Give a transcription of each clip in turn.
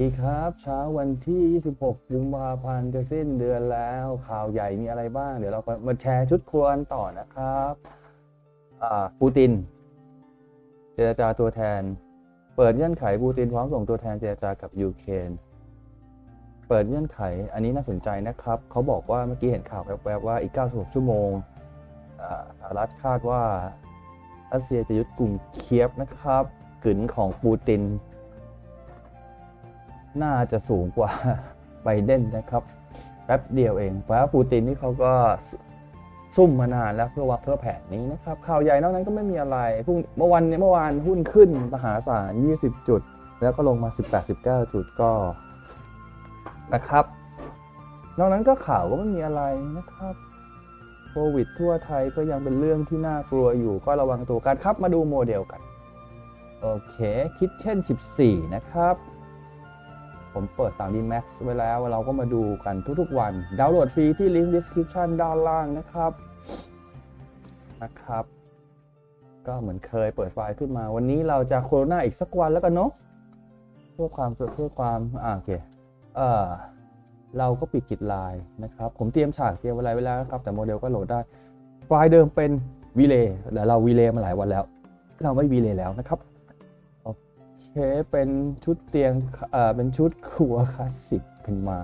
ดีครับเช้าวันที่ 26กุมภาพันธ์จะสิ้นเดือนแล้วข่าวใหญ่มีอะไรบ้าง เดี๋ยวเรามาแชร์ชุดครัวกันต่อนะครับอ่าปูติน เจรจาตัวแทน เปิดเงื่อนไขปูตินพร้อมส่งตัวแทนเจรจากับยูเครนเปิดเงื่อนไขอันนี้น่าสนใจนะครับ เขาบอกว่าเมื่อกี้เห็นข่าวแวบๆว่าอีก 96 ชั่วโมงสหรัฐคาดว่ารัสเซียจะยึดกรุงเคียฟนะครับกึนของปูติน น่าจะสูงกว่าไบเดนนะครับแป๊บเดียวเองเพราะปูตินนี่เขาก็ซุ่มมานานแล้วเพื่อวางเพื่อแผนนี้นะครับข่าวใหญ่นอกนั้นก็ไม่มีอะไรพรุ่งเมื่อวันเมื่อวานหุ้นขึ้นมหาศาล 20 จุด แล้วก็ลงมา 18-19 จุดก็นะครับ นอกนั้นก็ข่าวก็ไม่มีอะไรนะครับโควิดทั่วไทยก็ยังเป็นเรื่องที่น่ากลัวอยู่ก็ระวังตัวกันครับมาดูโมเดลกัน โอเคคิดเช่น 14 นะครับ ผมเปิด 3D Max ไว้แล้ว เราก็มาดูกันทุกๆวัน ดาวน์โหลดฟรีที่ลิงก์ description ด้านล่างนะครับนะครับ ก็เหมือนเคยเปิดไฟล์ขึ้นมา วันนี้เราจะโคโรนาอีกสักวันแล้วกันเนาะเพื่อความสดเพื่อความอ่าโอเคเออเราก็ปิดกิจไลน์นะครับ ผมเตรียมฉากเตรียมอะไรไว้แล้วนะครับ แต่โมเดลก็โหลดได้ ไฟล์เดิมเป็นวีเลย์แต่เราวีเลย์มาหลายวันแล้ว เราไม่วีเลย์แล้วนะครับ เคเป็นชุดเตียงเอ่อเป็นชุดครัวคลาสสิกเป็นไม้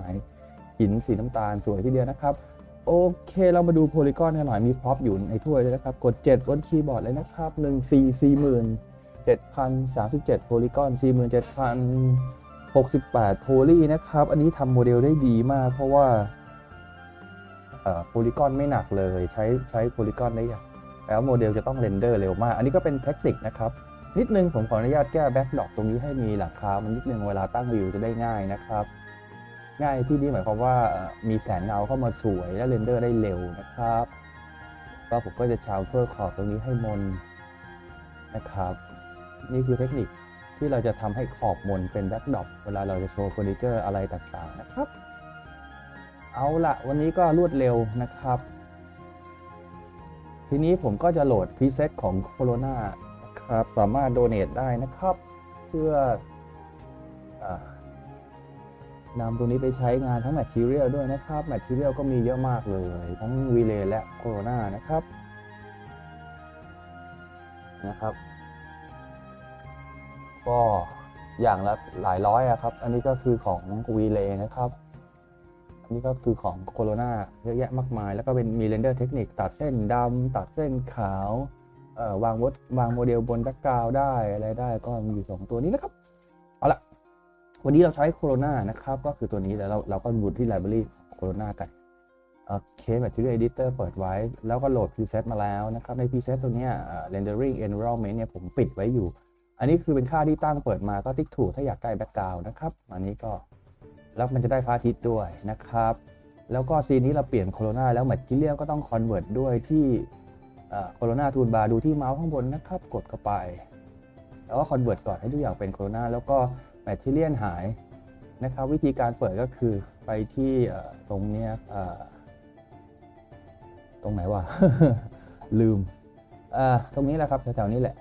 หินสีน้ำตาลสวยทีเดียวนะครับ โอเคเรามาดูโพลีกอนหน่อยมีพร็อพอยู่ในถ้วยด้วยนะครับ กด 7 บนคีย์บอร์ดเลยนะครับ1 4 4 0 7,037โพลีกอน47,068โพลีนะครับ อันนี้ทำโมเดลได้ดีมาก เพราะว่าเอ่อโพลีกอนไม่หนักเลย ใช้ใช้โพลีกอนได้อย่างแล้วโมเดลจะต้องเรนเดอร์เร็วมาก อันนี้ก็เป็นเทคนิคนะครับ นิดนึงผมขออนุญาตแก้แบ็กดอปตรงนี้ให้มีหลังคา มันนิดนึงเวลาตั้งวิวจะได้ง่ายนะครับ ง่ายที่นี่หมายความว่ามีแสงเงาเข้ามาสวยและเรนเดอร์ได้เร็วนะครับ ก็ผมก็จะชาวเพื่อขอบตรงนี้ให้มนนะครับ นี่คือเทคนิคที่เราจะทำให้ขอบมนเป็นแบ็กดอปเวลาเราจะโชว์เฟอร์นิเจอร์อะไรต่างๆนะครับ เอาละวันนี้ก็รวดเร็วนะครับ ทีนี้ผมก็จะโหลดพรีเซตของโคโรนา นะครับสามารถโดเน a ได้นะครับ เพื่ออนำตรงนี้ไปใช้งานทั้ง Material ด้วยนะครับ Material ก็มีเยอะมากเลย ทั้งวีเลและโคโรนานะครับนะครับ ก็อย่างละหลายร้อยอะครับ อันนี้ก็คือของวีเลนะครับ อันนี้ก็คือของโคโรนาเยอะแยะมากมาย แล้วก็เป็นมีเรนเดอร์เทคนิคตัดเส้นดำตัดเส้นขาว วางวดวางโมเดลบนแบ็กกราวด์ได้อะไรได้ก็มีอยู่ 2 ตัวนี้นะครับ เอาละวันนี้เราใช้โคโรนานะครับ ก็คือตัวนี้แล้วเราเราก็บูทที่ไลบรารีของโคโรนากันโอเค Material Editor เปิดไว้ แล้วก็โหลด preset มาแล้วนะครับ ใน preset ตัวนี้เอ่อ rendering environment เนี่ยผมปิดไว้อยู่ อันนี้คือเป็นค่าที่ตั้งเปิดมาก็ติ๊กถูกถ้าอยากได้แบ็กกราวด์นะครับ อันนี้ก็แล้วมันจะได้พระอาทิตย์ด้วยนะครับ แล้วก็ซีนนี้เราเปลี่ยนโคโรนาแล้วแมทจิเลียก็ต้องคอนเวิร์ตด้วยที่ โคโรนาทูลบาร์ดูที่เมาส์ข้างบนนะครับ กดเข้าไป แล้วก็คอนเวิร์ตก่อนให้ทุกอย่างเป็นโคโรนาแล้วก็แมทจิเลียนหายนะครับ วิธีการเปิดก็คือไปที่ตรงเนี้ยตรงไหนวะลืมตรงนี้แหละครับแถวๆนี้แหละ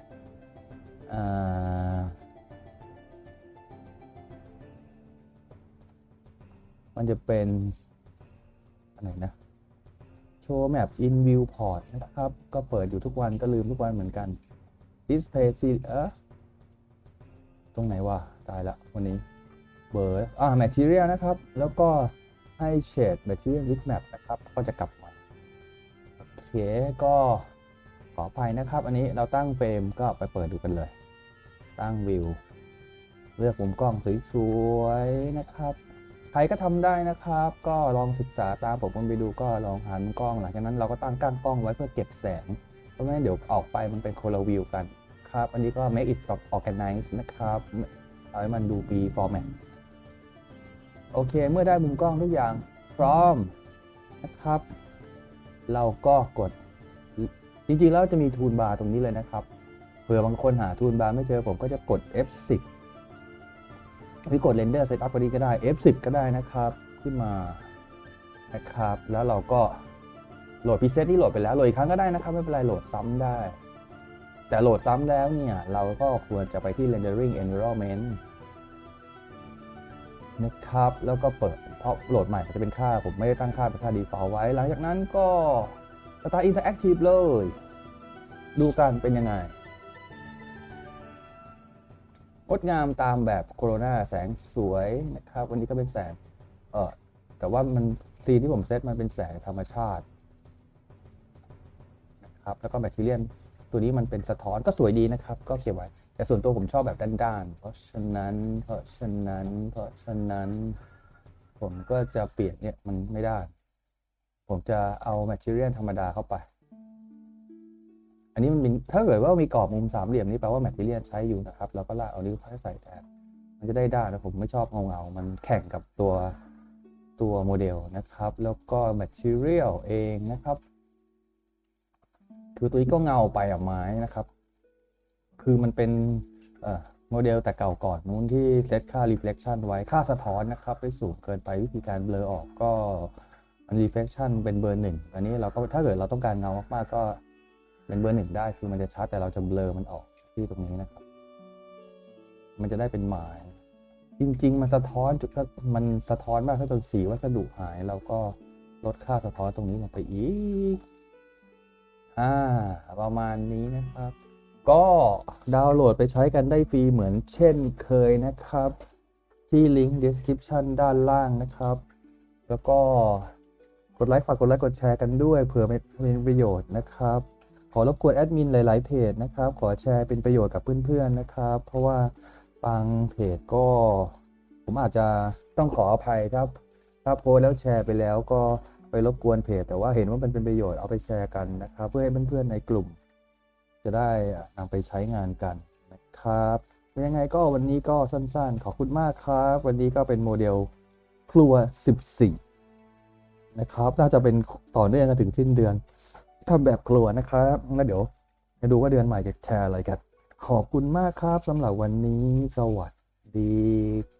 มันจะเป็นอันไหนะ ว์แมป in viewport นะครับ ก็เปิดอยู่ทุกวันก็ลืมทุกวันเหมือนกัน display s e เออตรงไหนวะ ตายละวันนี้เบอร์อ่า material นะครับ แล้วก็ให้ shade material with map นะครับ ก็จะกลับมาโอเคก็ขออภัยนะครับ อันนี้เราตั้งเฟรมก็ไปเปิดดูกันเลย ตั้งวิว เลือกมุมกล้องสวยๆนะครับ ใครก็ทำได้นะครับ ก็ลองศึกษาตามผมไปดูก็ลองหันกล้องหลังจากนั้นเราก็ตั้งก้านกล้องไว้เพื่อเก็บแสง เพราะไม่งั้นเดี๋ยวออกไปมันเป็นคลวิวกันครับ อันนี้ก็ make it organize นะครับเอาให้มันดูปี format โอเค เมื่อได้มุมกล้องทุกอย่างพร้อมนะครับ เราก็กด จริงๆแล้วจะมีทูลบาร์ตรงนี้เลยนะครับ เผื่อบางคนหาทูลบาร์ไม่เจอผมก็จะกด F10 หรือกด Render Setup ก็ดีก็ได้ F10 ก็ได้นะครับ ขึ้นมานะครับ แล้วเราก็โหลด preset ที่โหลดไปแล้วโหลดอีกครั้งก็ได้นะครับ ไม่เป็นไรโหลดซ้ำได้ แต่โหลดซ้ำแล้วเนี่ย เราก็ควรจะไปที่ rendering environment นะครับ แล้วก็เปิด เพราะโหลดใหม่จะเป็นค่า ผมไม่ได้ตั้งค่าเป็นค่า default ไว้ หลังจากนั้นก็ Start Interactive เลย ดูกันเป็นยังไง งดงามตามแบบโคโรนาแสงสวยนะครับ วันนี้ก็เป็นแสงเออแต่ว่ามันซีนที่ผมเซตมันเป็นแสงธรรมชาตินะครับแล้วก็แมทเทียลตัวนี้มันเป็นสะท้อนก็สวยดีนะครับ ก็เก็บไว้ แต่ส่วนตัวผมชอบแบบด้านๆเพราะฉะนั้น เพราะฉะนั้น เพราะฉะนั้น ผมก็จะเปลี่ยนเนี่ยมันไม่ได้ ผมจะเอาแมทเทียลธรรมดาเข้าไป นนี้มันมีถ้าเกิดว่ามีกรอบมุมสามเหลี่ยมนี่แปลว่าแมทเทียลใช้อยู่นะครับเราก็ลากเอานิ้วค่อยใส่แทนมันจะได้ด้านนะผมไม่ชอบเงาเงามันแข่งกับตัวตัวโมเดลนะครับ แล้วก็ Material เองนะครับ คือตัวนี้ก็เงาไปอะไม้นะครับ คือมันเป็นโมเดลแต่เก่าก่อนนู้นที่เซตค่า reflection ไว้ค่าสะท้อนนะครับไม่สูงเกินไปวิธีการเบลอออกก็ reflection เป็นเบอร์หนึ่งอันนี้เราก็ถ้าเกิดเราต้องการเงามากๆก็ เป็นเบอร์หนึ่งได้คือมันจะชัดแต่เราจะเบลอมันออกที่ตรงนี้นะครับ มันจะได้เป็นไม้จริง ๆ มันสะท้อนจุดมันสะท้อนมากถ้าจนสีวัสดุหายเราก็ลดค่าสะท้อนตรงนี้ลงไปอีกอ่าประมาณนี้นะครับ ก็ดาวน์โหลดไปใช้กันได้ฟรีเหมือนเช่นเคยนะครับ ที่ลิงก์ description ด้านล่างนะครับ แล้วก็กดไลค์ฝากกดไลค์กดแชร์กันด้วยเผื่อเป็นประโยชน์นะครับ ขอรบกวนแอดมินหลาย ๆ เพจนะครับ ขอแชร์เป็นประโยชน์กับเพื่อน ๆ นะครับ เพราะว่าบางเพจก็ ผมอาจจะต้องขออภัยครับ ถ้าโพสแล้วแชร์ไปแล้วก็ไปรบกวนเพจ แต่ว่าเห็นว่ามันเป็นประโยชน์เอาไปแชร์กันนะครับ เพื่อให้เพื่อน ๆ ในกลุ่ม จะได้นำไปใช้งานกันนะครับยังไงก็วันนี้ก็สั้น ๆ ขอบคุณมากครับ วันนี้ก็เป็นโมเดลครัว 14 นะครับ น่าจะเป็นต่อเนื่องกันถึงสิ้นเดือน ทำแบบครัวนะครับแล้วเดี๋ยวจะดูว่าเดือนใหม่จะแชร์อะไรกัน ขอบคุณมากครับสำหรับวันนี้ สวัสดีค